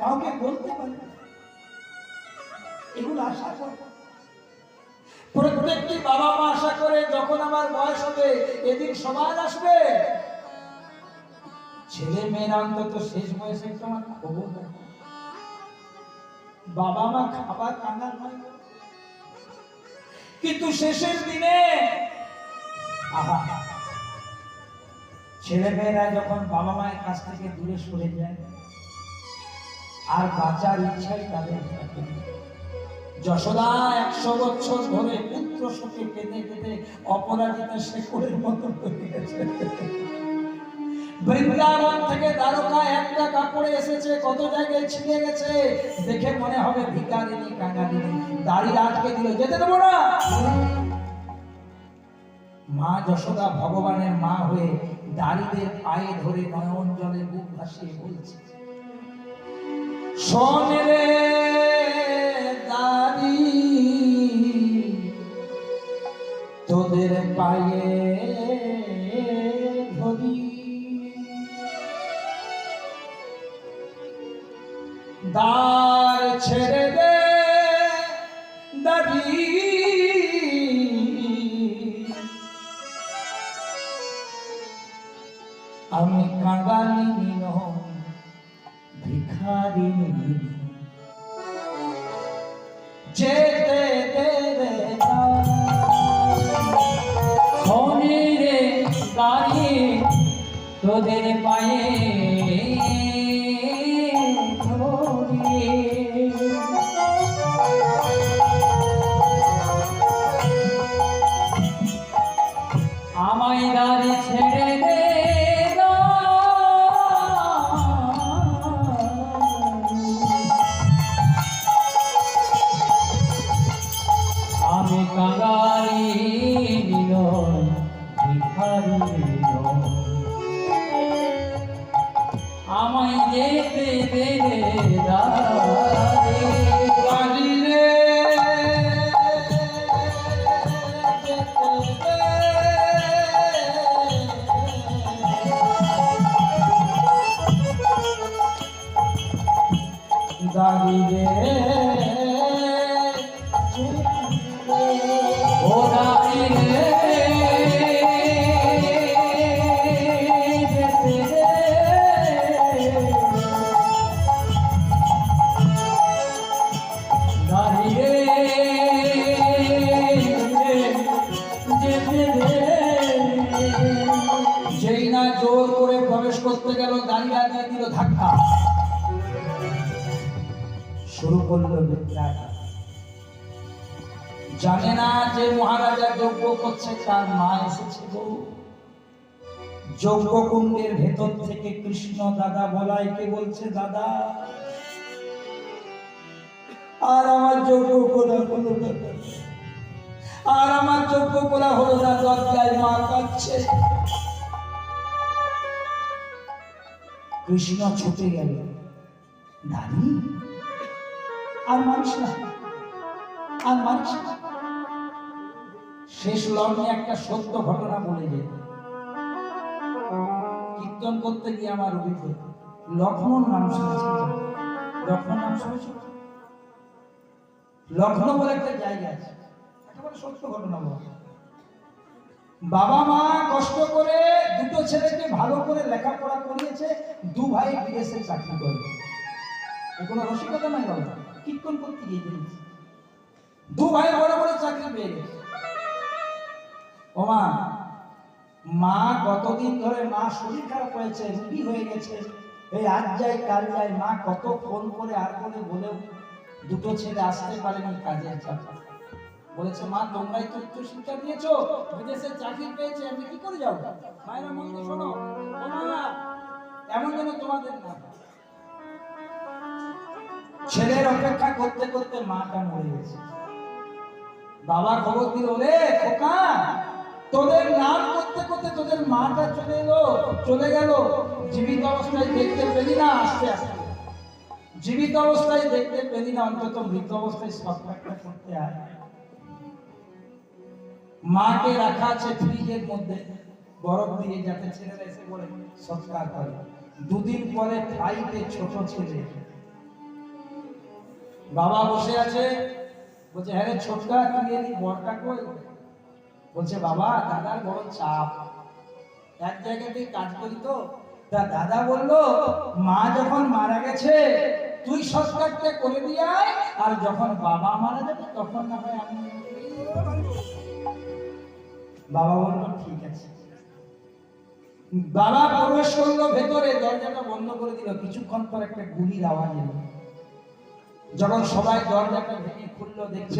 কাউকে বলতে পারি। এগুলো আশা করে। প্রত্যেকটি বাবা মা আশা করে যখন আমার বয়স হবে, এদিন সমাজ আসবে। ছেলে মেয়েরা অন্তত শেষ বয়সে একটু আমার খবর বাবা মা খাবার কাঙ্গাল হয় কিন্তু শেষের দিনে ছেলে মেয়েরা যখন বাবা মায়ের কাছ থেকে দূরে সরে যায় আর বাঁচার ইচ্ছাই তাদের থাকে যশোদা একশো বছর ধরে পুত্র শোকে কেঁদে কেঁদে অপরাজিতা শেখরের মতো হয়ে গেছে। বৃন্দাবন থেকে দ্বারকা একটা কাপড়ে এসেছে, কত জায়গায় ছিঁড়ে গেছে, দেখে মনে হবে ভিকারিনী কাঙালিনী দাড়ি আটকে দিল, যেতে দেবো না। মা যশোদা ভগবানের মা হয়ে দাড়িদের পায়ে ধরে নয়ন জলে বুক ভাসিয়ে বলছে শোন রে দাড়ি। তোদের পায়ে ধরি। দার ছেড়ে দে আমি কাঙালিনী নয় ভিখারিনী যেতে দে রে শোনে রে গাড়ি তোদের পায়ে দাড়ি রে। ও যেই না জোর করে প্রবেশ করতে গেল দাঁড়িয়ে দিয়ে দিল ধাক্কা। শুরু করল বিদ্যাটা জানে না যে মহারাজা যজ্ঞ করছে, তার মা এসেছে গো। যজ্ঞ কুণ্ডের ভেতর থেকে কৃষ্ণ দাদা বলাইকে বলছে, দাদা, আর আমার যজ্ঞ করা হলো আর আমার যজ্ঞ করা হলো না, দরজায় মা কাঁদছে। কৃষ্ণ ছুটে গেল। নারী আর মানুষ না। আর মানুষ না। শেষ লগ্নে একটা সত্য ঘটনা বলে যে কীর্তন করতে গিয়ে আমার অভিজ্ঞতা লক্ষ্মণ নাম শুনেছি লক্ষ্মণ নাম শুনেছি লক্ষ্ণৌ বলে একটা জায়গা আছে। একেবারে সত্য ঘটনা বলা। বাবা মা কষ্ট করে দুটো ছেলেকে ভালো করে লেখাপড়া করিয়েছে, দু ভাই বিদেশে চাকরি করে। কোনো রসিকতা নাই বাবা। কীর্তন করতে গিয়ে বেরিয়েছে। দু ভাই বড় বড় চাকরি পেয়ে গেছে ওমা মা গতদিন ধরে মা শরীর খারাপ হয়েছে, রুগী হয়ে গেছে, এই আজ যাই, কাল যাই, মা কত ফোন করে আর করে বলেও দুটো ছেলে আসতে পারেনি কাজের চাপ বলেছে, মা, তোমরাই তো উচ্চ শিক্ষা দিয়েছ, বিদেশে চাকরি পেয়েছে, আমি কি করে যাব মায়েরা মন দিয়ে শোনো এমন যেন তোমাদের না। ছেলের অপেক্ষা করতে করতে মাটা মরে গেছে। বাবা খবর দিল রে খোকা, তোদের নাম করতে করতে তোদের মাটা চলে এলো, চলে গেল। জীবিত অবস্থায় দেখতে পেলি না আস্তে আস্তে। জীবিত অবস্থায় দেখতে পেলি না, অন্তত মৃত অবস্থায় সৎকারটা করতে আয়। মাকে রাখা আছে ফ্রিজের মধ্যে, বরফ দিয়ে যাতে ছেলেরা এসে বলে, সৎকার করে। দুদিন পরে ফ্লাইটে ছোট ছেলে বাবা বসে আছে, বলছে হ্যাঁ ছোটকা তুই এলি বরটা কই? বলছে, বাবা, দাদার বড় চাপ। এক জায়গাতে কাজ করি তো? তা দাদা বলল, মা যখন মারা গেছে, তুই সৎকারটা করে দিয়ে আয়, আর যখন বাবা মারা যাবে, তখন না হয় আমি বাবা বলল, ঠিক আছে। বাবা প্রবেশ করল, ভেতরে দরজাটা বন্ধ করে দিল। কিছুক্ষণ পর একটা গুলির আওয়াজ এলো। যখন সবাই দরজাটা ভেঙে খুললো দেখছ?